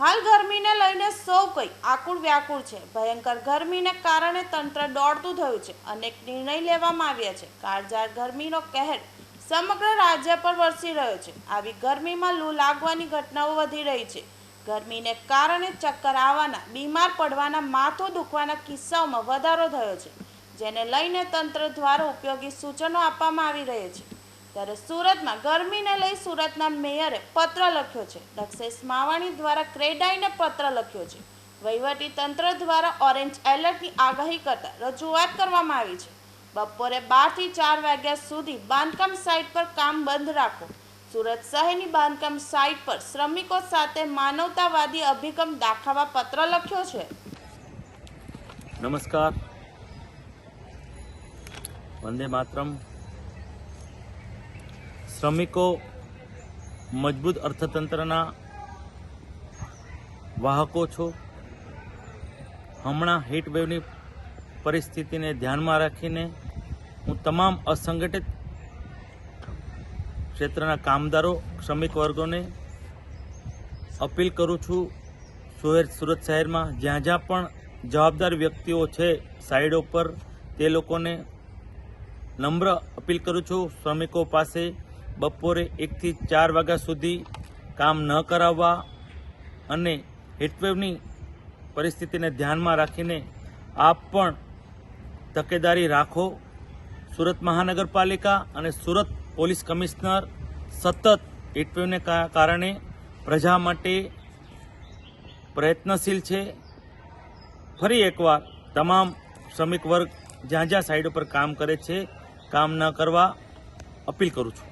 હાલ ગરમીને લઈને સૌ કંઈ આકુળ વ્યાકુળ છે. ભયંકર ગરમીને કારણે તંત્ર દોડતું થયું છે. અનેક નિર્ણય લેવામાં આવ્યા છે. કાળઝાળ ગરમીનો કહેર સમગ્ર રાજ્ય પર વરસી રહ્યો છે. આવી ગરમીમાં લૂ લાગવાની ઘટનાઓ વધી રહી છે. ગરમીને કારણે ચક્કર આવવાના, બીમાર પડવાના, માથું દુખવાના કિસ્સાઓમાં વધારો થયો છે. જેને લઈને તંત્ર દ્વારા ઉપયોગી સૂચનો આપવામાં આવી રહ્યા છે. ત્યારે સુરતમાં, ગરમીને લઈ સુરતના મેયરે પત્ર લખ્યો છે. દક્ષેશ માવાણી દ્વારા ક્રેડાઈને પત્ર લખ્યો છે. વહીવટી તંત્ર દ્વારા ઓરેન્જ એલર્ટની આગાહી કરતા રજૂઆત કરવામાં આવી છે. બપોરે બારથી ચાર વાગ્યા સુધી બાંધકામ સાઇટ પર કામ બંધ રાખો. સુરત શહેરની બાંધકામ સાઇટ પર શ્રમિકો સાથે માનવતાવાદી અભિગમ દાખવવા પત્ર લખ્યો છે. નમસ્કાર. વંદે માતરમ. શ્રમિકો મજબૂત અર્થતંત્રના વાહકો છો. હમણાં હીટવેવની પરિસ્થિતિને ધ્યાનમાં રાખીને હું તમામ અસંગઠિત ક્ષેત્રના કામદારો શ્રમિક વર્ગોને અપીલ કરું છું સુરત સુરત શહેરમાં જ્યાં જ્યાં પણ જવાબદાર વ્યક્તિઓ છે સાઈડો પર, તે લોકોને નમ્ર અપીલ કરું છું. શ્રમિકો પાસે બપોરે એકથી ચાર વાગ્યા સુધી કામ ન કરાવવા અને હીટવેવની પરિસ્થિતિને ધ્યાનમાં રાખીને આપ પણ તકેદારી રાખો. સુરત મહાનગરપાલિકા અને સુરત પોલીસ કમિશનર સતત હીટવેવને કારણે પ્રજા માટે પ્રયત્નશીલ છે. ફરી એકવાર તમામ શ્રમિક વર્ગ જ્યાં જ્યાં સાઈડ ઉપર કામ કરે છે, કામ ન કરવા અપીલ કરું છું.